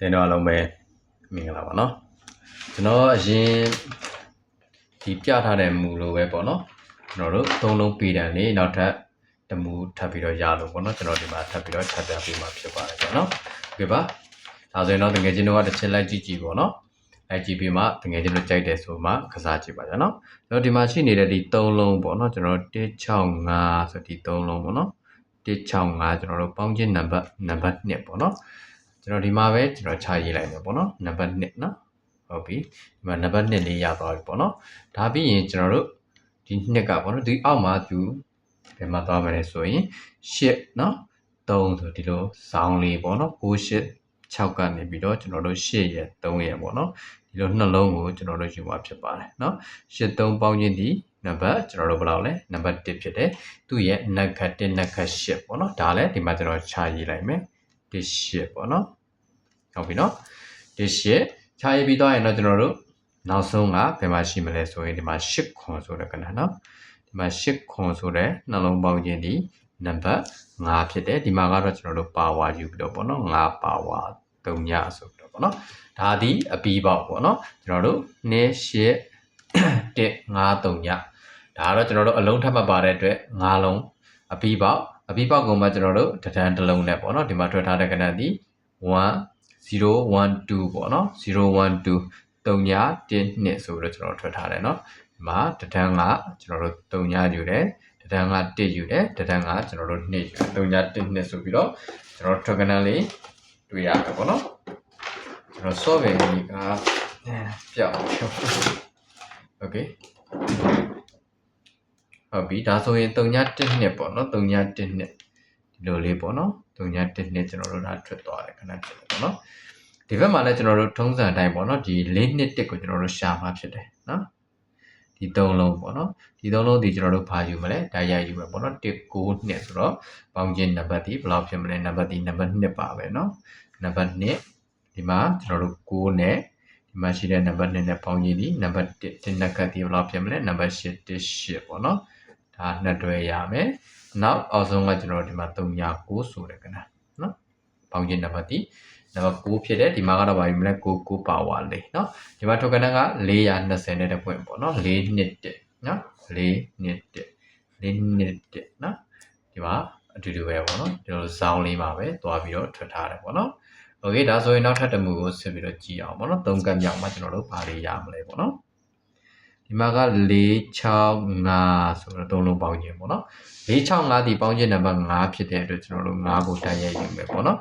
တင်းတော့အလုံးပဲမင်္ဂလာပါเนาะကျွန်တော်အရင်ဒီပြထားတဲ့မူလိုပဲပေါ့เนาะကျွန်တော်တို့သုံးလုံးပေတံလေးနောက်ထပ်တမူထပ်ပြီးတော့ရလို့ပေါ့เนาะကျွန်တော်ဒီမှာထပ်ပြီးတော့ထပ်ပြပေးမှာဖြစ်ပါတယ်ပေါ့เนาะโอเคပါဒါဆိုရင်တော့တကယ်ချင်းတို့ကတစ်ချက်လိုက်ကြည့်ကြည့်ပေါ့เนาะလိုက်ကြည့်ပြီးမှတကယ်ချင်းတို့ကြိုက်တယ်ဆိုမှကစားကြည့်ပါကြနော်ကျွန်တော်ဒီမှာရှိနေတဲ့ဒီ၃လုံးပေါ့เนาะကျွန်တော်165ဆိုဒီ၃လုံးပေါ့เนาะ165ကျွန်တော်တို့ပေါင်းချင်းနံပါတ်နံပါတ်2ပေါ့เนาะ ကျွန်တော်ဒီမှာပဲကျွန်တော်ခြာရေးလိုက်မယ်ပေါ့နော်နံပါတ်1နော်ဟုတ်ပြီဒီမှာနံပါတ်2လေးရသွားပြီပေါ့နော်ဒါပြီးရင်ကျွန်တော်တို့ဒီနှစ်ကပေါ့နော်ဒီအောက်မှာသူဘယ်မှာသွားမလဲဆိုရင်8နော်3ဆိုဒီလိုဇောင်းလေးပေါ့နော်9 8 6ကနေပြီးတော့ကျွန်တော်တို့8ရဲ့3ရဲ့ပေါ့နော်ဒီလိုနှလုံးကိုကျွန်တော်တို့ယူမှာဖြစ်ပါတယ်နော်8 3ပေါင်းခြင်းဒီနံပါတ်ကျွန်တော်တို့ဘယ်လောက်လဲနံပါတ်1ဖြစ်တယ်သူ့ရဲ့နက်ခတ်1နက်ခတ်8ပေါ့နော်ဒါလည်းဒီမှာကျွန်တော်ခြာရေးလိုက်မယ် dish ရှစ်ပေါ့နော်ဟုတ်ပြီနော် dish ရှစ်ခြားရပြီးတော့ရင်တော့ကျွန်တော်တို့နောက်ဆုံးကဘယ်မှာရှိမလဲဆိုရင်ဒီမှာ8ခွန်ဆိုတဲ့ကဏ္ဍနော်ဒီမှာ8ခွန်ဆိုတဲ့နှလုံးပေါင်းခြင်းဒီနံပါတ်5ဖြစ်တယ်ဒီမှာကတော့ကျွန်တော်တို့ပါဝါယူပြီးတော့ပေါ့နော်5ပါဝါ3ညဆိုပြီးတော့ပေါ့နော်ဒါဒီအပီးပေါက်ပေါ့နော်ကျွန်တော်တို့2 8 1 5 3ညဒါကတော့ကျွန်တော်တို့အလုံးထပ်မပါတဲ့အတွက်5လုံးအပီးပေါက် အပြီးပေါက်ကုန်မှာကျွန်တော်တို့တဒန်းတစ်လုံးနဲ့ပေါ့နော်ဒီမှာထွက်ထားတဲ့ကဏ္ဍဒီ1012ပေါ့နော်012 3ည1နှစ်ဆိုပြီးတော့ကျွန်တော်ထွက်ထားတယ်เนาะဒီမှာတဒန်းကကျွန်တော်တို့3ညယူတယ်တဒန်းက1ယူတယ်တဒန်းကကျွန်တော်တို့2ယူတယ်3ည1နှစ်ဆိုပြီးတော့ကျွန်တော်ထွက်ကဏ္ဍလေးတွေ့ရတယ်ပေါ့နော်ကျွန်တော် software ကြီးကပြောင်းဖြုတ် okay ဟုတ်ပြီဒါဆိုရင်3ည1နှစ်ပေါ့နော်3ည1နှစ်ဒီလိုလေးပေါ့နော်3ည1နှစ်ကျွန်တော်တို့ဒါထွက်သွားတယ်ခဏဖြစ်တယ်ပေါ့နော်ဒီဘက်မှာလည်းကျွန်တော်တို့ထုံးစံအတိုင်းပေါ့နော်ဒီ၄နှစ်တစ်ကိုကျွန်တော်တို့ရှာမှဖြစ်တယ်နော်ဒီ၃လုံးပေါ့နော်ဒီ၃လုံးဒီကျွန်တော်တို့ဘာယူမလဲဒါရယူမယ်ပေါ့နော်1 9နှစ်ဆိုတော့ပေါင်းခြင်းနံပါတ်ဒီဘယ်လောက်ဖြစ်မလဲနံပါတ်ဒီနံပါတ်2ပါပဲနော်နံပါတ်2ဒီမှာကျွန်တော်တို့9နဲ့ဒီမှာရှိတဲ့နံပါတ်2နဲ့ပေါင်းခြင်းဒီနံပါတ်1တင်နက်ကတ်ဒီဘယ်လောက်ဖြစ်မလဲနံပါတ်8 1 8ပေါ့နော် ဒါနှစ်တွဲရမယ်နောက်အောက်ဆုံးကကျွန်တော်ဒီမှာ3ည9ဆိုတဲ့ကဏ္ဍနော်ပေါင်းခြင်းနံပါတ်ဒီနံပါတ်9ဖြစ်တယ်ဒီမှာကတော့ဗာပြီမလဲ9 9ပါဝါလေးနော်ဒီမှာထုတ်ကဏ္ဍက420နဲ့တဲ့ပွင့်ပေါ့နော်4နှစ်တက်နော်4နှစ်တက်4နှစ်တက်နော်ဒီမှာအတူတူပဲပေါ့နော်ဒီလိုဇောင်းလေးမှာပဲတွားပြီးတော့ထွက်ထားတယ်ပေါ့နော်โอเคဒါဆိုရင်နောက်ထပ်တစ်မှုကိုဆက်ပြီးတော့ကြည့်အောင်ပေါ့နော်သုံးကတ်မြောက်မှာကျွန်တော်တို့ဘာတွေရမလဲပေါ့နော် ဒီမှာက465ဆိုတော့သုံးလုံးပေါင်းခြင်းပေါ့နော်465ဒီပေါင်းခြင်းနံပါတ်5ဖြစ်တဲ့အတွက်ကျွန်တော်တို့5ကိုတိုက်ရိုက်ယူမယ်ပေါ့နော်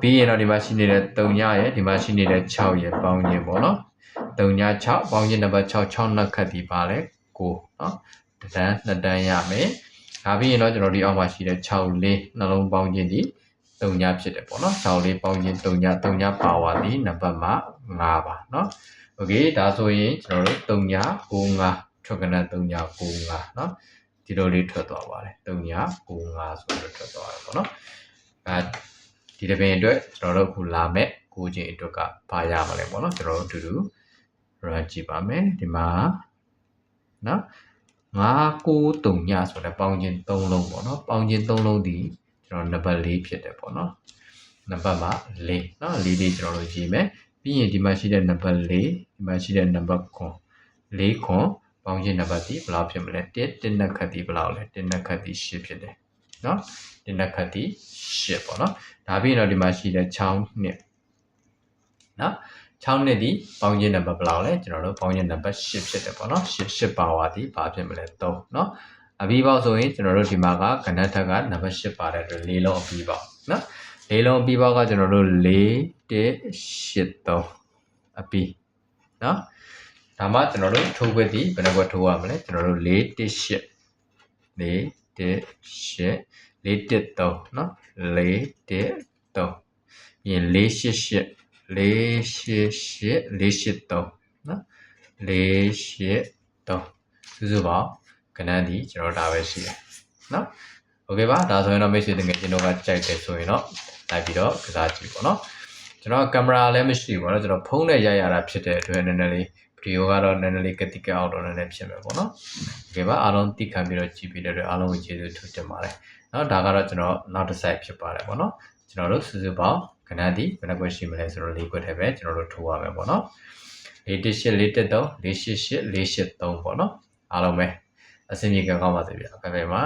ပြီးရင်တော့ဒီမှာရှိနေတဲ့3ညရဲ့ဒီမှာရှိနေတဲ့6ရဲ့ပေါင်းခြင်းပေါ့နော်3ည6ပေါင်းခြင်းနံပါတ်6 6နှစ်ခတ်ဒီပါလဲ9နော်တဒန်းနှစ်တန်းရမယ်ဒါပြီးရင်တော့ကျွန်တော်ဒီအောက်မှာရှိတဲ့6လေးနှလုံးပေါင်းခြင်းဒီ 3ညဖြစ်တယ်ပေါ့နော်6လေးပေါင်းခြင်း3ည3ညပါဝါဒီနံပါတ်မှာ5ပါနော်โอเคဒါဆိုရင်ကျွန်တော်တို့3ည95ထွက်ကန3ည95နော်ဒီလိုလေးထွက်သွားပါတယ်3ည95ဆိုတော့ထွက်သွားတယ်ပေါ့နော်အဲဒီတစ်ပင်အတွက်ကျွန်တော်တို့အခုလာမဲ့ကိုချင်းအတွက်ကဘာရမလဲပေါ့နော်ကျွန်တော်တို့အတူတူ run ကြည့်ပါမယ်ဒီမှာနော်9 9 3ညဆိုတဲ့ပေါင်းခြင်း3လုံးပေါ့နော်ပေါင်းခြင်း3လုံးဒီ ကျွန်တော်နံပါတ်၄ဖြစ်တယ်ပေါ့နော်နံပါတ်မှာ၄နော်၄လေးကျွန်တော်တို့ရေးမယ်ပြီးရင်ဒီမှာရှိတဲ့နံပါတ်၄ဒီမှာရှိတဲ့နံပါတ်9၄ခွန်ပေါင်းရင်းနံပါတ်ဒီဘယ်လောက်ဖြစ်မလဲ1 1နက်ခတ်ဒီဘယ်လောက်လဲ1နက်ခတ်ဒီ10ဖြစ်တယ်နော်1နက်ခတ်ဒီ10ပေါ့နော်ဒါပြီးရင်တော့ဒီမှာရှိတဲ့6နှစ်နော်6နှစ်ဒီပေါင်းရင်းနံပါတ်ဘယ်လောက်လဲကျွန်တော်တို့ပေါင်းရင်းနံပါတ်10ဖြစ်တယ်ပေါ့နော်10 10ပါဝါဒီဘာဖြစ်မလဲ3နော် အပြီးပေါက်ဆိုရင်ကျွန်တော်တို့ဒီမှာကကဏ္ဍထက်ကနံပါတ်10ပါတဲ့အတွက်၄လုံးအပြီးပေါက်เนาะ၄လုံးအပြီးပေါက်ကကျွန်တော်တို့4 1 8 3အပြီးเนาะဒါမှကျွန်တော်တို့ထိုးခွက်ဒီဘယ်နှခွက်ထိုးရမလဲကျွန်တော်တို့4 1 8 4 1 8 4 1 3เนาะ4 1 3ပြီးရင်4 8 8 4 8 8 4 8 3နော်4 8 3စုစုပေါင်း ကဏ္ဍဒီကျွန်တော်ဒါပဲရှိတယ်နော်โอเคပါဒါဆိုရင်တော့မိတ်ဆွေတကယ်ကျွန်တော်ကကြိုက်တယ်ဆိုရင်တော့လိုက်ပြီးတော့ကစားကြည့်ပေါ့နော်ကျွန်တော်ကင်မရာလည်းမရှိဘူးပေါ့နော်ကျွန်တော်ဖုန်းနဲ့ရိုက်ရတာဖြစ်တဲ့အတွက်နည်းနည်းလေးဗီဒီယိုကတော့နည်းနည်းလေးကတိကအောင်တော့နည်းနည်းဖြစ်မယ်ပေါ့နော်โอเคပါအားလုံးသိခံပြီးတော့ကြည့်ပြီးတဲ့အတွက်အားလုံးကိုကျေးဇူးထူးတင်ပါတယ်နော်ဒါကတော့ကျွန်တော်နောက်တစ်ဆိုင်ဖြစ်ပါတယ်ပေါ့နော်ကျွန်တော်တို့စုစုပေါင်းကဏ္ဍဒီဘယ်နှခွက်ရှိမလဲဆိုတော့၄ခွက်ထဲပဲကျွန်တော်တို့ထိုးရမယ်ပေါ့နော်၄၁၈၄၁၃၄၈၈၄၈၃ပေါ့နော်အားလုံးပဲ အဆင်ပြေကောင်းပါစေဗျာဘယ်ဘယ်မှာ